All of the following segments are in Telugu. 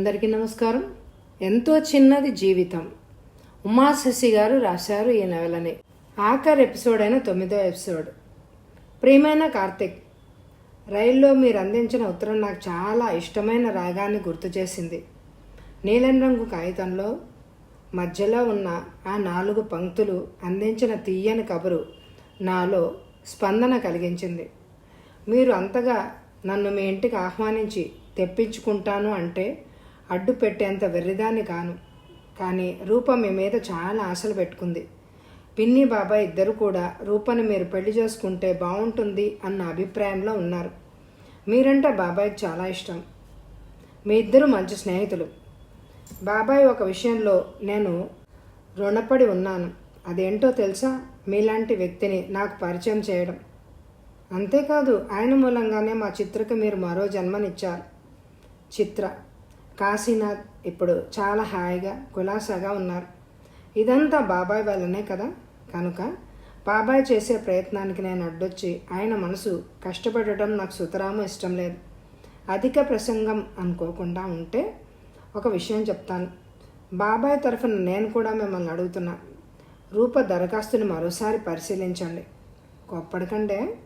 అందరికీ నమస్కారం. ఎంతో చిన్నది జీవితం. ఉమా శశి గారు రాశారు ఈ నవలని. ఆఖరి ఎపిసోడ్ అయిన తొమ్మిదో ఎపిసోడ్. ప్రియమైన కార్తిక్ రైల్లో మీరు అందించిన ఉత్తరం నాకు చాలా ఇష్టమైన రాగాన్ని గుర్తు చేసింది. నీలం రంగు కాగితంలో మధ్యలో ఉన్న ఆ నాలుగు పంక్తులు అందించిన తీయని కబురు నాలో స్పందన కలిగించింది. మీరు అంతగా నన్ను మీ ఇంటికి ఆహ్వానించి తెప్పించుకుంటాను అంటే అడ్డు పెట్టేంత వెర్రిదాన్ని కాను. కానీ రూప మీ మీద చాలా ఆశలు పెట్టుకుంది. పిన్ని బాబాయ్ ఇద్దరు కూడా రూపని మీరు పెళ్ళి చేసుకుంటే బాగుంటుంది అన్న అభిప్రాయంలో ఉన్నారు. మీరంటే బాబాయ్కి చాలా ఇష్టం. మీ ఇద్దరు మంచి స్నేహితులు. బాబాయ్ ఒక విషయంలో నేను రుణపడి ఉన్నాను. అదేంటో తెలుసా? మీలాంటి వ్యక్తిని నాకు పరిచయం చేయడం. అంతేకాదు ఆయన మూలంగానే మా చిత్రకు మీరు మరో జన్మనిచ్చారు. చిత్ర కాశీనాథ్ ఇప్పుడు చాలా హాయిగా కులాసాగా ఉన్నారు. ఇదంతా బాబాయ్ వల్లనే కదా? కనుక బాబాయ్ చేసే ప్రయత్నానికి నేను అడ్డొచ్చి ఆయన మనసు కష్టపడటం నాకు సుతరాము ఇష్టం లేదు. అధిక ప్రసంగం అనుకోకుండా ఉంటే ఒక విషయం చెప్తాను. బాబాయ్ తరఫున నేను కూడా మిమ్మల్ని అడుగుతున్నా. రూప దరఖాస్తుని మరోసారి పరిశీలించండి. గొప్పటికంటే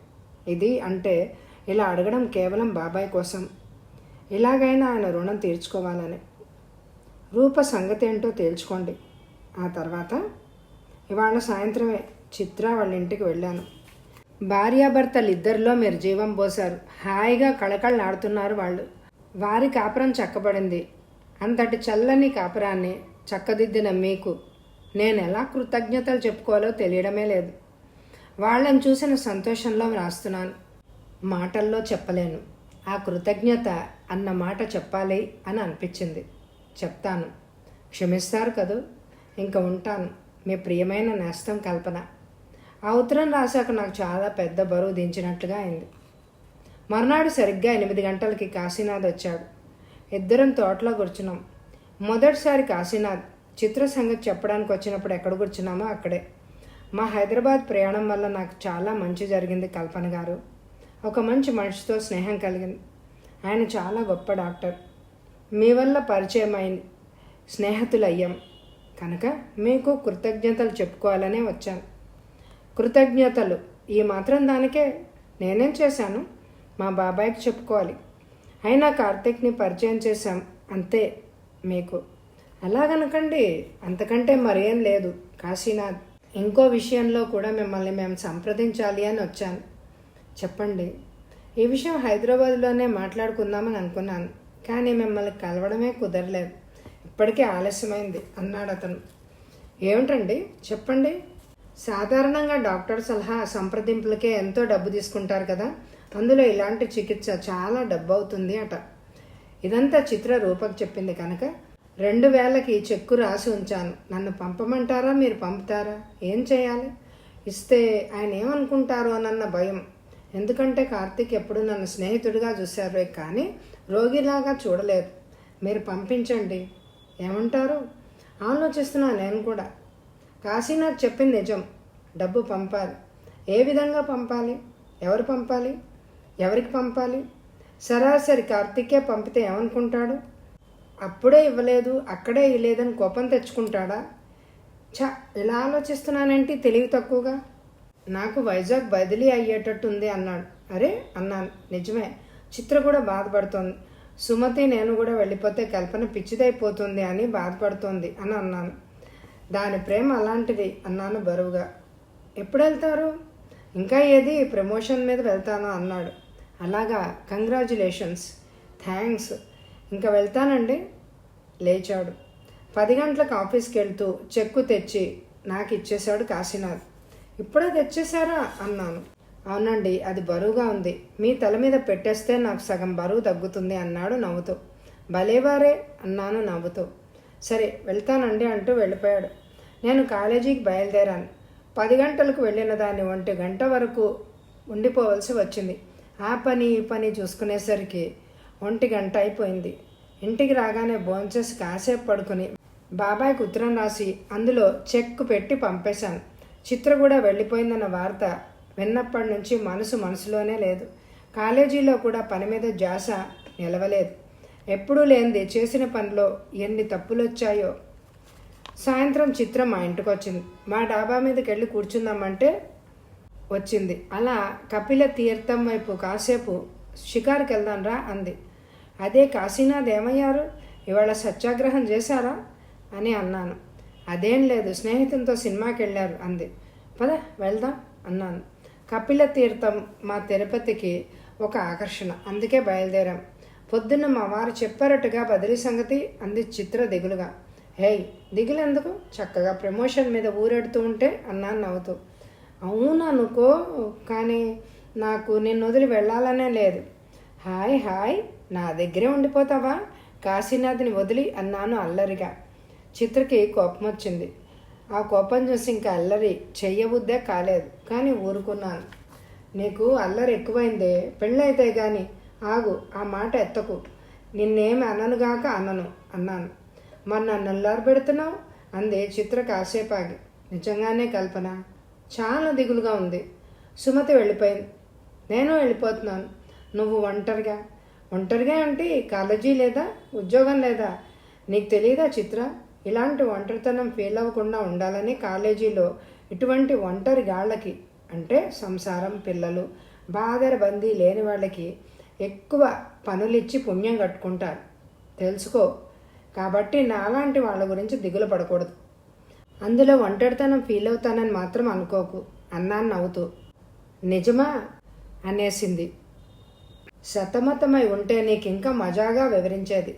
ఇది అంటే ఇలా అడగడం కేవలం బాబాయ్ కోసం. ఎలాగైనా ఆయన రుణం తీర్చుకోవాలని. రూప సంగతి ఏంటో తేల్చుకోండి. ఆ తర్వాత ఇవాళ సాయంత్రమే చిత్ర వాళ్ళ ఇంటికి వెళ్ళాను. భార్యాభర్తలు ఇద్దరిలో మీరు జీవం పోశారు. హాయిగా కళకళలాడుతున్నారు వాళ్ళు. వారి కాపురం చక్కబడింది. అంతటి చల్లని కాపురాన్ని చక్కదిద్దిన మీకు నేను ఎలా కృతజ్ఞతలు చెప్పుకోవాలో తెలియడమే లేదు. వాళ్ళని చూసిన సంతోషంలో వ్రాస్తున్నాను. మాటల్లో చెప్పలేను. ఆ కృతజ్ఞత అన్న మాట చెప్పాలి అని అనిపించింది. చెప్తాను. క్షమిస్తారు కదూ? ఇంకా ఉంటాను. మీ ప్రియమైన నేస్తం కల్పన. ఆ ఉత్తరం రాశాక నాకు చాలా పెద్ద బరువు దించినట్లుగా అయింది. మర్నాడు సరిగ్గా ఎనిమిది గంటలకి కాశీనాథ్ వచ్చాడు. ఇద్దరం తోటలో కూర్చున్నాం. మొదటిసారి కాశీనాథ్ చిత్ర సంగతి చెప్పడానికి వచ్చినప్పుడు ఎక్కడ కూర్చున్నామో అక్కడే. మా హైదరాబాద్ ప్రయాణం వల్ల నాకు చాలా మంచి జరిగింది కల్పన గారు. ఒక మంచి మనిషితో స్నేహం కలిగింది. ఆయన చాలా గొప్ప డాక్టర్. మీ వల్ల పరిచయం అయింది స్నేహితులయ్యాం. కనుక మీకు కృతజ్ఞతలు చెప్పుకోవాలనే వచ్చాను. కృతజ్ఞతలు. ఈ మాత్రం దానికే నేనేం చేశాను? మా బాబాయ్కి చెప్పుకోవాలి. అయినా కార్తీక్ని పరిచయం చేశాం. అంతే మీకు. అలాగనకండి. అంతకంటే మరేం లేదు. కాశీనాథ్. ఇంకో విషయంలో కూడా మిమ్మల్ని మేము సంప్రదించాలి అని వచ్చాను. చెప్పండి. ఈ విషయం హైదరాబాద్లోనే మాట్లాడుకుందామని అనుకున్నాను. కానీ మిమ్మల్ని కలవడమే కుదరలేదు. ఇప్పటికే ఆలస్యమైంది అన్నాడు అతను. ఏమిటండి? చెప్పండి. సాధారణంగా డాక్టర్ సలహా సంప్రదింపులకే ఎంతో డబ్బు తీసుకుంటారు కదా. అందులో ఇలాంటి చికిత్స చాలా డబ్బు అవుతుంది అట. ఇదంతా చిత్ర రూపక్ చెప్పింది కనుక రెండు వేలకి చెక్కు రాసి ఉంచాను. నన్ను పంపమంటారా? మీరు పంపుతారా? ఏం చేయాలి? ఇస్తే ఆయన ఏమనుకుంటారో? అన్న భయం. ఎందుకంటే కార్తీక్ ఎప్పుడు నన్ను స్నేహితుడిగా చూశారు కానీ రోగిలాగా చూడలేదు. మీరు పంపించండి. ఏమంటారు? ఆలోచిస్తున్నా నేను కూడా. కాశీనాథ్ చెప్పింది నిజం. డబ్బు పంపాలి. ఏ విధంగా పంపాలి? ఎవరు పంపాలి? ఎవరికి పంపాలి? సరాసరి కార్తీకే పంపితే ఏమనుకుంటాడు? అప్పుడే ఇవ్వలేదు అక్కడే ఇవ్వలేదని కోపం తెచ్చుకుంటాడా? ఛ ఇలా ఆలోచిస్తున్నానంటే తెలివి తక్కువగా? నాకు వైజాగ్ బదిలీ అయ్యేటట్టు ఉంది అన్నాడు. అరే అన్నాను. నిజమే. చిత్ర కూడా బాధపడుతోంది. సుమతి నేను కూడా వెళ్ళిపోతే కల్పన పిచ్చిదైపోతుంది అని బాధపడుతోంది అని అన్నాను. దాని ప్రేమ అలాంటిది అన్నాను బరువుగా. ఎప్పుడు వెళ్తారు ఇంకా ఏది ప్రమోషన్ మీద వెళ్తాను అన్నాడు. అలాగా కంగ్రాచులేషన్స్. థ్యాంక్స్. ఇంకా వెళ్తానండి? లేచాడు. పది గంటలకు ఆఫీస్కి వెళ్తూ చెక్కు తెచ్చి నాకు ఇచ్చేశాడు కాశీనాథ్. ఇప్పుడే తెచ్చేశారా? అన్నాను. అవునండి అది బరువుగా ఉంది. మీ తల మీద పెట్టేస్తే నాకు సగం బరువు తగ్గుతుంది అన్నాడు నవ్వుతూ. భలేవారే అన్నాను నవ్వుతూ. సరే వెళ్తానండి అంటూ వెళ్ళిపోయాడు. నేను కాలేజీకి బయలుదేరాను. పది గంటలకు వెళ్ళిన దాన్ని ఒంటి గంట వరకు ఉండిపోవలసి వచ్చింది. ఆ పని ఈ పని చూసుకునేసరికి ఒంటి గంట అయిపోయింది. ఇంటికి రాగానే భోంచేసి కాసేపు పడుకుని బాబాయ్కి ఉత్తరం రాసి అందులో చెక్ పెట్టి పంపేశాను. చిత్ర కూడా వెళ్ళిపోయిందన్న వార్త విన్నప్పటి నుంచి మనసు మనసులోనే లేదు. కాలేజీలో కూడా పని మీద జాస నిలవలేదు. ఎప్పుడూ లేనిది చేసిన పనిలో ఎన్ని తప్పులు వచ్చాయో సాయంత్రం చిత్రం మా ఇంటికి వచ్చింది మా డాబా మీదకి వెళ్ళి కూర్చుందామంటే వచ్చింది. అలా కపిల తీర్థం వైపు కాసేపు షికారుకి వెళ్దాంరా అంది. అదే కాశీనాథ్ ఏమయ్యారు? ఇవాళ సత్యాగ్రహం చేశారా? అని అన్నాను. అదేం లేదు స్నేహితులతో సినిమాకి వెళ్ళారు అంది. పద వెళ్దాం అన్నాను. కపిల తీర్థం మా తిరుపతికి ఒక ఆకర్షణ అందుకే బయలుదేరాం. పొద్దున్న మా వారు చెప్పారట్టుగా బదిలీ సంగతి అంది చిత్ర దిగులుగా. హేయ్ దిగులెందుకు? చక్కగా ప్రమోషన్ మీద ఊరెడుతూ ఉంటే అన్నాను నవ్వుతూ. అవును అనుకో కానీ నాకు నిన్ను వదిలి వెళ్ళాలనే లేదు. హాయ్ హాయ్ నా దగ్గరే ఉండిపోతావా? కాశీనాథ్ని వదిలి అన్నాను అల్లరిగా. చిత్రకి కోపం వచ్చింది ఆ కోపం చూసి ఇంకా అల్లరి చెయ్యబుద్దే కాలేదు. కానీ ఊరుకున్నాను. నీకు అల్లరి ఎక్కువైందే. పెళ్ళైతే గాని. ఆగు ఆ మాట ఎత్తకు. నిన్నేమి అననుగాక అనను అన్నాను. మరి నన్ను అల్లారు పెడుతున్నావు? అంది చిత్ర కాసేపాగి. నిజంగానే కల్పన? చాలా దిగులుగా ఉంది. సుమతి వెళ్ళిపోయింది. నేను వెళ్ళిపోతున్నాను. నువ్వు ఒంటరిగా? ఒంటరిగా అంటే కాలేజీ లేదా? ఉద్యోగం లేదా? నీకు తెలియదా చిత్ర? ఇలాంటి ఒంటరితనం ఫీల్ అవ్వకుండా ఉండాలని కాలేజీలో ఇటువంటి ఒంటరి గాళ్ళకి అంటే సంసారం పిల్లలు బాదర బందీ లేని వాళ్ళకి ఎక్కువ పనులిచ్చి పుణ్యం కట్టుకుంటారు. తెలుసుకో. కాబట్టి నాలాంటి వాళ్ళ గురించి దిగులు పడకూడదు. అందులో ఒంటరితనం ఫీల్ అవుతానని మాత్రం అనుకోకు. అన్నాను నవ్వుతూ. నిజమా? అనేసింది. సతమతమై ఉంటే నీకు ఇంకా మజాగా వివరించేది.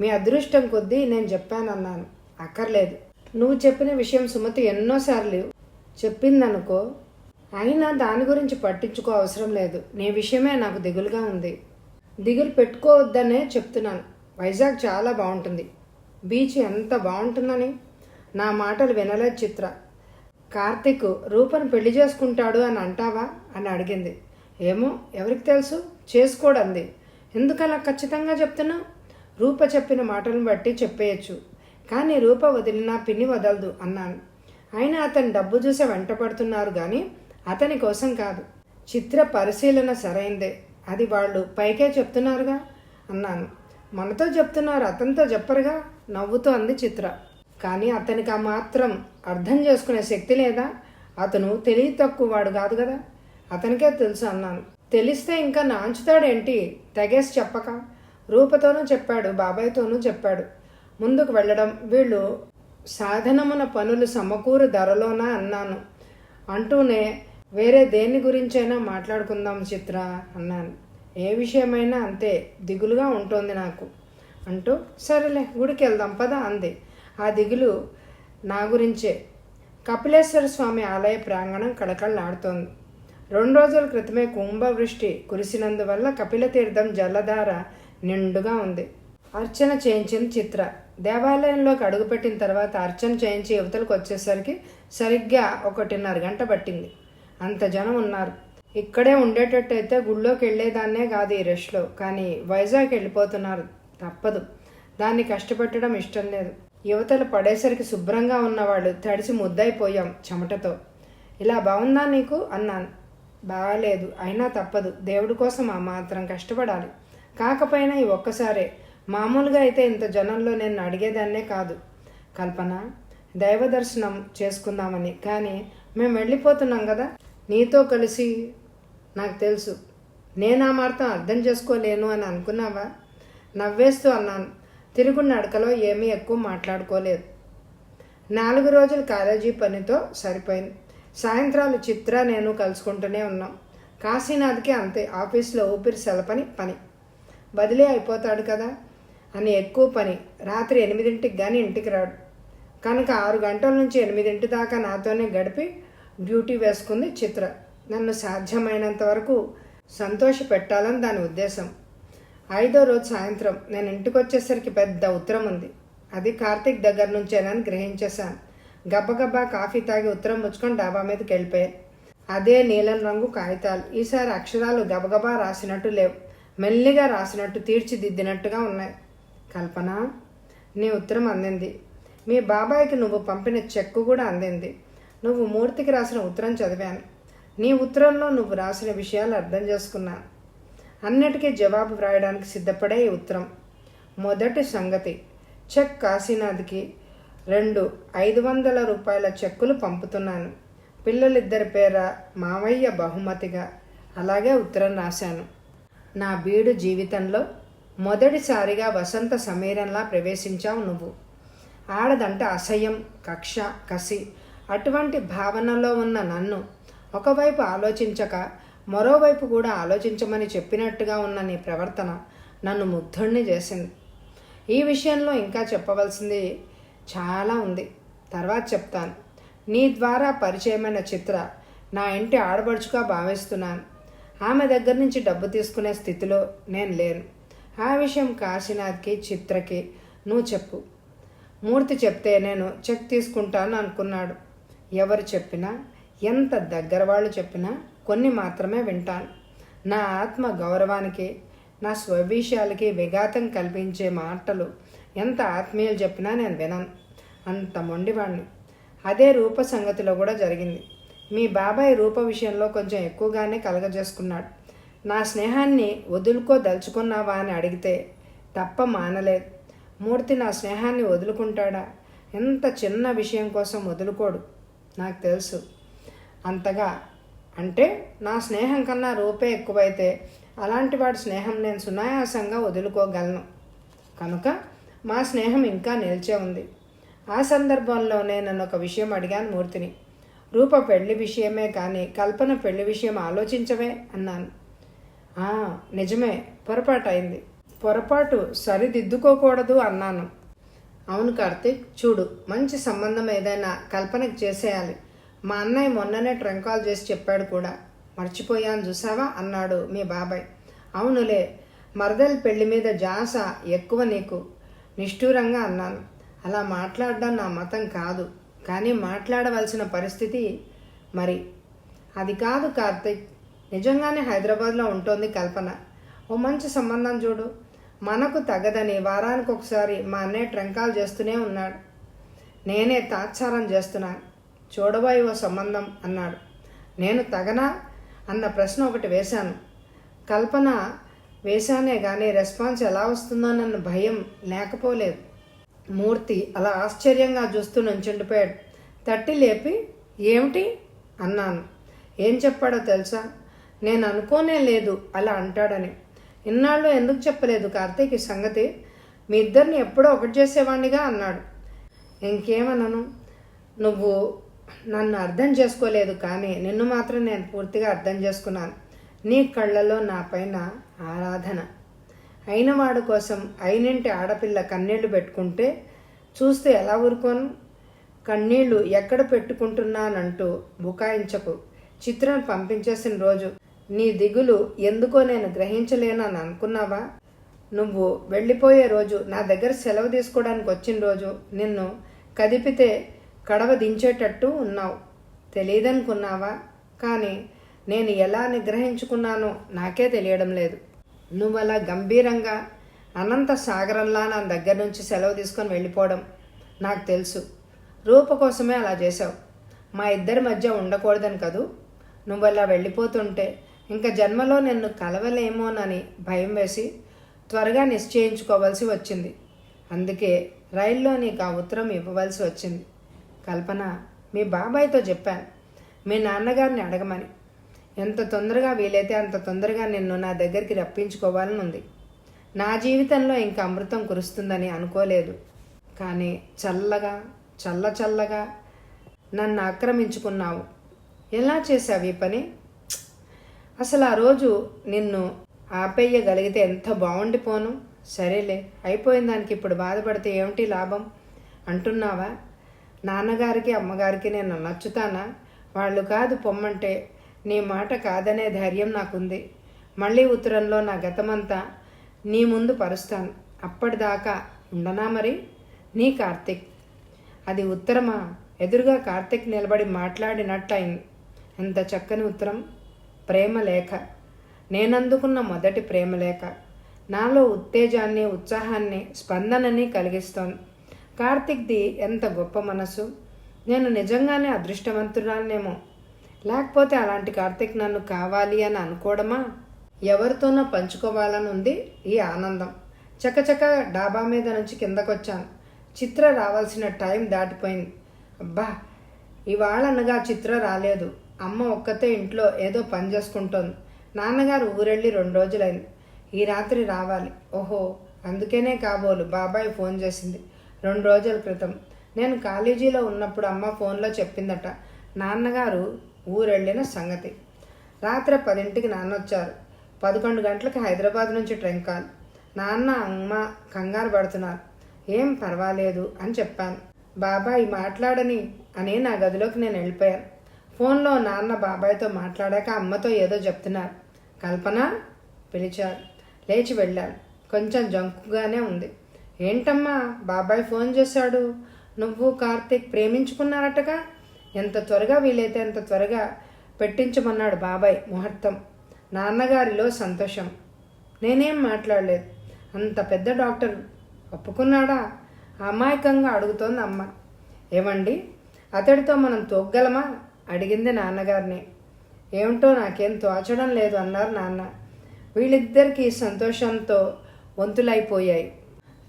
మీ అదృష్టం కొద్దీ నేను చెప్పానన్నాను. అక్కర్లేదు. నువ్వు చెప్పిన విషయం సుమతి ఎన్నోసార్లు చెప్పిందనుకో అయినా దాని గురించి పట్టించుకో అవసరం లేదు. నీ విషయమే నాకు దిగులుగా ఉంది. దిగులు పెట్టుకోవద్దనే చెప్తున్నాను. వైజాగ్ చాలా బాగుంటుంది. బీచ్ ఎంత బాగుంటుందని నా మాటలు వినలేదు చిత్ర. కార్తీక్ రూపను పెళ్ళి చేసుకుంటాడు అని అంటావా? అని అడిగింది. ఏమో ఎవరికి తెలుసు? చేసుకోడంది. ఎందుకలా ఖచ్చితంగా చెప్తున్నావు? రూప చెప్పిన మాటలను బట్టి చెప్పేయచ్చు. కానీ రూప వదిలినా పిన్ని వదలదు అన్నాను. అయినా అతను డబ్బు చూసి వెంటపడుతున్నారు కానీ అతని కోసం కాదు. చిత్ర పరిశీలన సరైందే. అది వాళ్ళు పైకే చెప్తున్నారుగా? అన్నాను. మనతో చెప్తున్నారు అతనితో చెప్పరుగా? నవ్వుతూ అంది చిత్ర. కానీ అతనికి ఆ మాత్రం అర్థం చేసుకునే శక్తి లేదా? అతను తెలివి తక్కువ వాడు కాదు కదా? అతనికే తెలుసు అన్నాను. తెలిస్తే ఇంకా నాంచుతాడేంటి తెగేసి చెప్పక? రూపతోనూ చెప్పాడు బాబాయ్తోనూ చెప్పాడు. ముందుకు వెళ్ళడం వీళ్ళు సాధనమున పనులు సమకూరు ధరలోనా అన్నాను. అంటూనే వేరే దేని గురించైనా మాట్లాడుకుందాం చిత్ర అన్నాను. ఏ విషయమైనా అంతే దిగులుగా ఉంటుంది నాకు. అంటూ సరేలే గుడికి వెళ్దాం పదా అంది. ఆ దిగులు నా గురించే. కపిలేశ్వర స్వామి ఆలయ ప్రాంగణం కళకళలాడుతోంది. రెండు రోజుల క్రితమే కుంభవృష్టి కురిసినందువల్ల కపిలతీర్థం జలధార నిండుగా ఉంది. అర్చన చేయించింది చిత్ర. దేవాలయంలోకి అడుగుపెట్టిన తర్వాత అర్చన చేయించి యువతలకు వచ్చేసరికి సరిగ్గా ఒకటిన్నర గంట పట్టింది. అంత జనం ఉన్నారు. ఇక్కడే ఉండేటట్టయితే గుళ్ళోకి వెళ్ళేదాన్నే కాదు ఈ రష్లో. కానీ వైజాగ్ వెళ్ళిపోతున్నారు. తప్పదు. దాన్ని కష్టపెట్టడం ఇష్టం లేదు. యువతలు పడేసరికి శుభ్రంగా ఉన్నవాళ్ళు తడిసి ముద్దైపోయాం చెమటతో. ఇలా బాగుందా నీకు? అన్నాను. బాగాలేదు. అయినా తప్పదు. దేవుడి కోసం ఆ మాత్రం కష్టపడాలి. కాకపోయినా ఈ ఒక్కసారే మామూలుగా అయితే ఇంత జనంలో నేను అడిగేదాన్నే కాదు. కల్పన దైవ దర్శనం చేసుకుందామని. కానీ మేము వెళ్ళిపోతున్నాం కదా. నీతో కలిసి నాకు తెలుసు. నేను ఆ మాత్రం అర్థం చేసుకోలేను అని అనుకున్నావా? నవ్వేస్తూ అన్నాను. తిరుగు నడకలో ఏమీ ఎక్కువ మాట్లాడుకోలేదు. నాలుగు రోజులు కాలేజీ పనితో సరిపోయింది. సాయంత్రాలు చిత్ర నేను కలుసుకుంటూనే ఉన్నాం. కాశీనాథ్కి అంతే ఆఫీస్లో ఊపిరి సెలపని పని. బదిలీ అయిపోతాడు కదా. అని ఎక్కువ పని. రాత్రి ఎనిమిదింటికి కానీ ఇంటికి రాడు. కనుక ఆరు గంటల నుంచి ఎనిమిదింటి దాకా నాతోనే గడిపి డ్యూటీ వేసుకుంది చిత్ర. నన్ను సాధ్యమైనంత వరకు సంతోష పెట్టాలని దాని ఉద్దేశం. ఐదో రోజు సాయంత్రం నేను ఇంటికి వచ్చేసరికి పెద్ద ఉత్తరం ఉంది. అది కార్తీక్ దగ్గర నుంచేనని గ్రహించేశాను. గబ్బగబ్బా కాఫీ తాగి ఉత్తరం ముచ్చుకొని డాబా మీదకి వెళ్ళిపోయాను. అదే నీలం రంగు కాగితాలు. ఈసారి అక్షరాలు గబగబా రాసినట్టు లేవు. మెల్లిగా రాసినట్టు తీర్చిదిద్దినట్టుగా ఉన్నాయి. కల్పన నీ ఉత్తరం అందింది. మీ బాబాయ్కి నువ్వు పంపిన చెక్కు కూడా అందింది. నువ్వు మూర్తికి రాసిన ఉత్తరం చదివాను. నీ ఉత్తరంలో నువ్వు రాసిన విషయాలు అర్థం చేసుకున్నాను. అన్నిటికీ జవాబు వ్రాయడానికి సిద్ధపడే ఈ ఉత్తరం. మొదటి సంగతి చెక్ కాశీనాథ్కి రెండు ఐదు వందల రూపాయల చెక్కులు పంపుతున్నాను. పిల్లలిద్దరి పేర మావయ్య బహుమతిగా అలాగే ఉత్తరం రాశాను. నా బీడు జీవితంలో మొదటిసారిగా వసంత సమీరంలా ప్రవేశించావు నువ్వు. ఆడదంటే అసహ్యం కక్ష కసి. అటువంటి భావనలో ఉన్న నన్ను ఒకవైపు ఆలోచించక మరోవైపు కూడా ఆలోచించమని చెప్పినట్టుగా ఉన్న నీ ప్రవర్తన నన్ను ముగ్ధుణ్ణి చేసింది. ఈ విషయంలో ఇంకా చెప్పవలసింది చాలా ఉంది. తర్వాత చెప్తాను. నీ ద్వారా పరిచయమైన చిత్ర నా ఇంటి ఆడబడుచుగా భావిస్తున్నాను. ఆమె దగ్గర నుంచి డబ్బు తీసుకునే స్థితిలో నేను లేను. ఆ విషయం కాశీనాథ్కి చిత్రకి నువ్వు చెప్పు. మూర్తి చెప్తే నేను చెక్ తీసుకుంటాను అనుకున్నాడు. ఎవరు చెప్పినా ఎంత దగ్గర వాళ్ళు చెప్పినా కొన్ని మాత్రమే వింటాను. నా ఆత్మ గౌరవానికి నా స్వవిషయాలకి విఘాతం కల్పించే మాటలు ఎంత ఆత్మీయులు చెప్పినా నేను వినను. అంత మొండివాణ్ణి. అదే రూప సంగతిలో కూడా జరిగింది. మీ బాబాయ్ రూప విషయంలో కొంచెం ఎక్కువగానే కలగజేసుకున్నాడు. నా స్నేహాన్ని వదులుకోదలుచుకున్నావా అని అడిగితే తప్ప మానలేదు. మూర్తి నా స్నేహాన్ని వదులుకుంటాడా? ఎంత చిన్న విషయం కోసం వదులుకోడు? నాకు తెలుసు. అంతగా అంటే నా స్నేహం కన్నా రూపే ఎక్కువైతే అలాంటి వాడి స్నేహం నేను సునాయాసంగా వదులుకోగలను. కనుక మా స్నేహం ఇంకా నిలిచే ఉంది. ఆ సందర్భంలోనే నన్ను ఒక విషయం అడిగాను మూర్తిని. రూప పెళ్ళి విషయమే కానీ కల్పన పెళ్ళి విషయం ఆలోచించవే అన్నాను. నిజమే పొరపాటు అయింది పొరపాటు సరిదిద్దుకోకూడదు అన్నాను. అవును కార్తీక్ చూడు మంచి సంబంధం ఏదైనా కల్పనకు చేసేయాలి. మా అన్నయ్య మొన్ననే ట్రంక్ కాల్ చేసి చెప్పాడు కూడా. మర్చిపోయాను చూసావా? అన్నాడు మీ బాబాయ్. అవునులే మరదల్ పెళ్ళి మీద జాస ఎక్కువ నీకు. నిష్ఠూరంగా అన్నాను. అలా మాట్లాడడం నా మతం కాదు. కానీ మాట్లాడవలసిన పరిస్థితి మరి. అది కాదు కార్తీక్ నిజంగానే హైదరాబాద్లో ఉంటుంది కల్పన. ఓ మంచి సంబంధం చూడు. మనకు తగదని వారానికి ఒకసారి మా అన్నయ్య ట్రంకాలు చేస్తూనే ఉన్నాడు. నేనే తాత్సారం చేస్తున్నాను చూడబోయి ఓ సంబంధం అన్నాడు. నేను తగనా? అన్న ప్రశ్న ఒకటి వేశాను. కల్పన వేశానే కానీ రెస్పాన్స్ ఎలా వస్తుందో నన్న భయం లేకపోలేదు. మూర్తి అలా ఆశ్చర్యంగా చూస్తూ నుంచుండిపోయాడు. తట్టి లేపి ఏమిటి? అన్నాను. ఏం చెప్పాడో తెలుసా? నేను అనుకోనే లేదు అలా అంటాడని. ఇన్నాళ్ళు ఎందుకు చెప్పలేదు కార్తీక్ ఈ సంగతి? మీ ఇద్దరిని ఎప్పుడో ఒకటి చేసేవాడినిగా అన్నాడు. ఇంకేమన్నాను నువ్వు నన్ను అర్థం చేసుకోలేదు కానీ నిన్ను మాత్రం నేను పూర్తిగా అర్థం చేసుకున్నాను. నీ కళ్ళలో నా పైన ఆరాధన. అయినవాడు కోసం అయినింటి ఆడపిల్ల కన్నీళ్ళు పెట్టుకుంటే చూస్తే ఎలా ఊరుకోను? కన్నీళ్ళు ఎక్కడ పెట్టుకుంటున్నానంటూ బుకాయించకు. చిత్రం పంపించేసిన రోజు నీ దిగులు ఎందుకో నేను గ్రహించలేనని అనుకున్నావా? నువ్వు వెళ్ళిపోయే రోజు నా దగ్గర సెలవు తీసుకోవడానికి వచ్చిన రోజు నిన్ను కదిపితే కడవ దించేటట్టు ఉన్నావు. తెలియదనుకున్నావా కానీ నేను ఎలా నిగ్రహించుకున్నానో నాకే తెలియడం లేదు. నువ్వు అలా గంభీరంగా అనంత సాగరంలా నా దగ్గర నుంచి సెలవు తీసుకొని వెళ్ళిపోవడం నాకు తెలుసు. రూప కోసమే అలా చేశావు. మా ఇద్దరి మధ్య ఉండకూడదని కదూ? నువ్వు అలా వెళ్ళిపోతుంటే ఇంకా జన్మలో నిన్ను కలవలేమోనని భయం వేసి త్వరగా నిశ్చయించుకోవలసి వచ్చింది. అందుకే రైల్లో నీకు ఆ ఉత్తరం ఇవ్వవలసి వచ్చింది. కల్పన మీ బాబాయ్తో చెప్పాను. మీ నాన్నగారిని అడగమని. ఎంత తొందరగా వీలైతే అంత తొందరగా నిన్ను నా దగ్గరికి రప్పించుకోవాలని ఉంది. నా జీవితంలో ఇంకా అమృతం కురుస్తుందని అనుకోలేదు. కానీ చల్లగా చల్ల చల్లగా నన్ను ఆక్రమించుకున్నావు. ఎలా చేసావు ఈ పని? అసలు ఆ రోజు నిన్ను ఆపేయగలిగితే ఎంత బాగుండిపోను సరేలే అయిపోయిన దానికి ఇప్పుడు బాధపడితే ఏమిటి లాభం? అంటున్నావా? నాన్నగారికి అమ్మగారికి నేను నచ్చుతానా? వాళ్ళు కాదు పొమ్మంటే నీ మాట కాదనే ధైర్యం నాకుంది. మళ్ళీ ఉత్తరంలో నా గతమంతా నీ ముందు పరుస్తాను. అప్పటిదాకా ఉండనా మరి? నీ కార్తిక్. అది ఉత్తరమా? ఎదురుగా కార్తిక్ నిలబడి మాట్లాడినట్టయింది. ఎంత చక్కని ఉత్తరం. ప్రేమలేఖ. నేనందుకున్న మొదటి ప్రేమలేఖ. నాలో ఉత్తేజాన్ని ఉత్సాహాన్ని స్పందనని కలిగిస్తోంది. కార్తిక్ది ఎంత గొప్ప మనసు. నేను నిజంగానే అదృష్టవంతురాలనేమో. లేకపోతే అలాంటి కార్తిక్ నన్ను కావాలి అని అనుకోవడమా ఎవరితోనో పంచుకోవాలని ఉంది ఈ ఆనందం. చకచక డాబా మీద నుంచి కిందకొచ్చాను. చిత్ర రావాల్సిన టైం దాటిపోయింది. అబ్బా! ఇవాళ అనగా చిత్ర రాలేదు. అమ్మ ఒక్కతే ఇంట్లో ఏదో పని చేసుకుంటోంది. నాన్నగారు ఊరెళ్ళి రెండు రోజులైంది. ఈ రాత్రి రావాలి. ఓహో అందుకనే కాబోలు బాబాయ్ ఫోన్ చేసింది. రెండు రోజుల క్రితం. నేను కాలేజీలో ఉన్నప్పుడు అమ్మ ఫోన్లో చెప్పిందట నాన్నగారు ఊరెళ్ళిన సంగతి. రాత్రి పదింటికి నాన్న వచ్చారు. పదకొండు గంటలకు హైదరాబాద్ నుంచి ట్రైన్ కాల్. నాన్న అమ్మ కంగారు పడుతున్నారు. ఏం పర్వాలేదు అని చెప్పాను. బాబాయ్ మాట్లాడని అని నా గదిలోకి నేను వెళ్ళిపోయాను. ఫోన్లో నాన్న బాబాయ్తో మాట్లాడాక అమ్మతో ఏదో చెప్తున్నారు. కల్పన పిలిచారు లేచి వెళ్ళాను కొంచెం జంకుగానే ఉంది. ఏంటమ్మా బాబాయ్ ఫోన్ చేశాడు? నువ్వు కార్తీక్ ప్రేమించుకున్నారటగా? ఎంత త్వరగా వీలైతే అంత త్వరగా పెట్టించమన్నాడు బాబాయ్ ముహూర్తం. నాన్నగారిలో సంతోషం. నేనేం మాట్లాడలేదు. అంత పెద్ద డాక్టర్ ఒప్పుకున్నాడా? అమాయకంగా అడుగుతోంది అమ్మ. ఏమండి? అతడితో మనం తోగ్గలమా? అడిగింది నాన్నగారిని. ఏమిటో నాకేం తోచడం లేదు అన్నారు నాన్న. వీళ్ళిద్దరికీ సంతోషంతో వంతులైపోయాయి.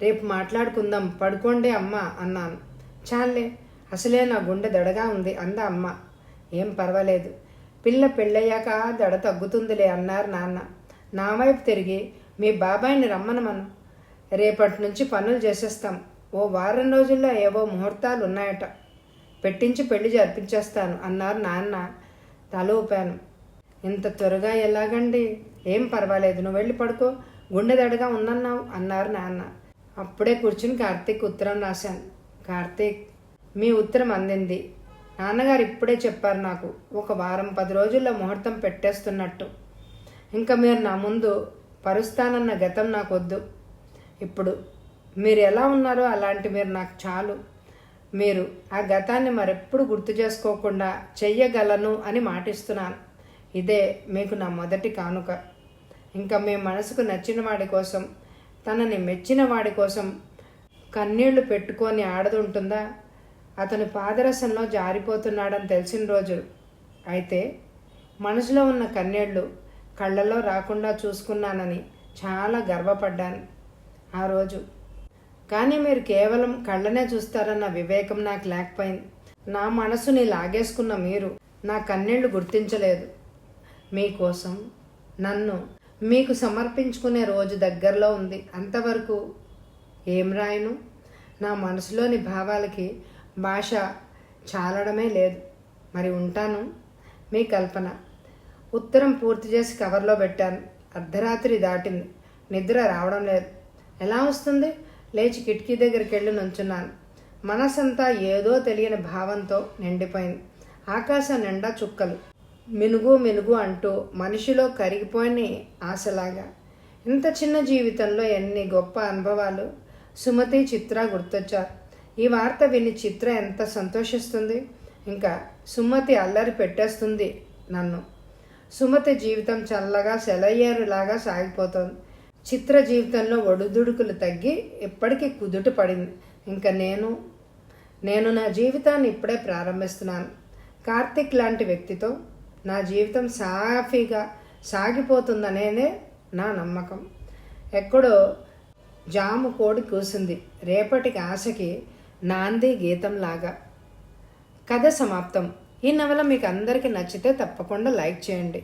రేపు మాట్లాడుకుందాం పడుకోండి అమ్మ అన్నాను. చాలే అసలే నా గుండె దడగా ఉంది అంద అమ్మ. ఏం పర్వాలేదు పిల్ల పెళ్ళయ్యాక దడ తగ్గుతుందిలే అన్నారు నాన్న. నా వైపు తిరిగి మీ బాబాయిని రమ్మనమను. రేపటి నుంచి పనులు చేసేస్తాం. ఓ వారం రోజుల్లో ఏవో ముహూర్తాలు ఉన్నాయట పెట్టించి పెళ్ళి జరిపించేస్తాను అన్నారు నాన్న. తల ఊపాను. ఇంత త్వరగా ఎలాగండి? ఏం పర్వాలేదు నువ్వు వెళ్ళి పడుకో. గుండె దడగా ఉందన్నావు అన్నారు నాన్న. అప్పుడే కూర్చుని కార్తీక్ ఉత్తరం రాశాను. కార్తీక్ మీ ఉత్తరం అందింది. నాన్నగారు ఇప్పుడే చెప్పారు నాకు ఒక వారం పది రోజుల్లో ముహూర్తం పెట్టేస్తున్నట్టు. ఇంకా మీరు నా ముందు పరుస్తానన్న గతం నాకు వద్దు ఇప్పుడు మీరు ఎలా ఉన్నారో అలాంటి మీరు నాకు చాలు. మీరు ఆ గతాన్ని మరెప్పుడు గుర్తు చేసుకోకుండా చెయ్యగలను అని మాటిస్తున్నాను. ఇదే మీకు నా మొదటి కానుక. ఇంకా మీ మనసుకు నచ్చిన వాడి కోసం తనని మెచ్చిన వాడి కోసం కన్నీళ్ళు పెట్టుకొని ఆడదుంటుందా? అతను పాదరసంలో జారిపోతున్నాడని తెలిసిన రోజు. అయితే మనసులో ఉన్న కన్నీళ్ళు కళ్ళలో రాకుండా చూసుకున్నానని చాలా గర్వపడ్డాను. ఆ రోజు కానీ మీరు కేవలం కళ్ళనే చూస్తారన్న వివేకం నాకు లేకపోయింది. నా మనసుని లాగేసుకున్న మీరు నా కన్నీళ్ళు గుర్తించలేదు. మీకోసం నన్ను మీకు సమర్పించుకునే రోజు దగ్గరలో ఉంది. అంతవరకు ఏం రాయను? నా మనసులోని భావాలకి భాష చాలడమే లేదు. మరి ఉంటాను. మీ కల్పన. ఉత్తరం పూర్తి చేసి కవర్లో పెట్టాను. అర్ధరాత్రి దాటింది. నిద్ర రావడం లేదు. ఎలా వస్తుంది? లేచి కిటికీ దగ్గరికి వెళ్ళి నుంచున్నాను. మనసంతా ఏదో తెలియని భావంతో నిండిపోయింది. ఆకాశం నిండా చుక్కలు. మినుగు మినుగు అంటూ మనిషిలో కరిగిపోయిన ఆశలాగా. ఇంత చిన్న జీవితంలో ఎన్ని గొప్ప అనుభవాలు. సుమతి చిత్ర గుర్తొచ్చారు. ఈ వార్త విని చిత్ర ఎంత సంతోషిస్తుంది. ఇంకా సుమతి అల్లరి పెట్టేస్తుంది నన్ను. సుమతి జీవితం చల్లగా సెలయ్యేరులాగా సాగిపోతుంది. చిత్ర జీవితంలో ఒడుదుడుకులు తగ్గి ఇప్పటికీ కుదుట పడింది. ఇంకా నేను నేను నా జీవితాన్ని ఇప్పుడే ప్రారంభిస్తున్నాను. కార్తిక్ లాంటి వ్యక్తితో నా జీవితం సాఫీగా సాగిపోతుందనేదే నా నమ్మకం. ఎక్కడో జాము కోడి కూసింది. రేపటికి ఆశకి నాంది గీతంలాగా. కథ సమాప్తం. ఈ నవల మీకు అందరికీ నచ్చితే తప్పకుండా లైక్ చేయండి.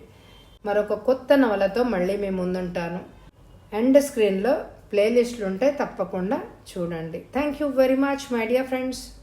మరొక కొత్త నవలతో మళ్ళీ మీ ముందుంటాను. ఎండ్ స్క్రీన్లో ప్లేలిస్టులు ఉంటే తప్పకుండా చూడండి. Thank you very much my dear friends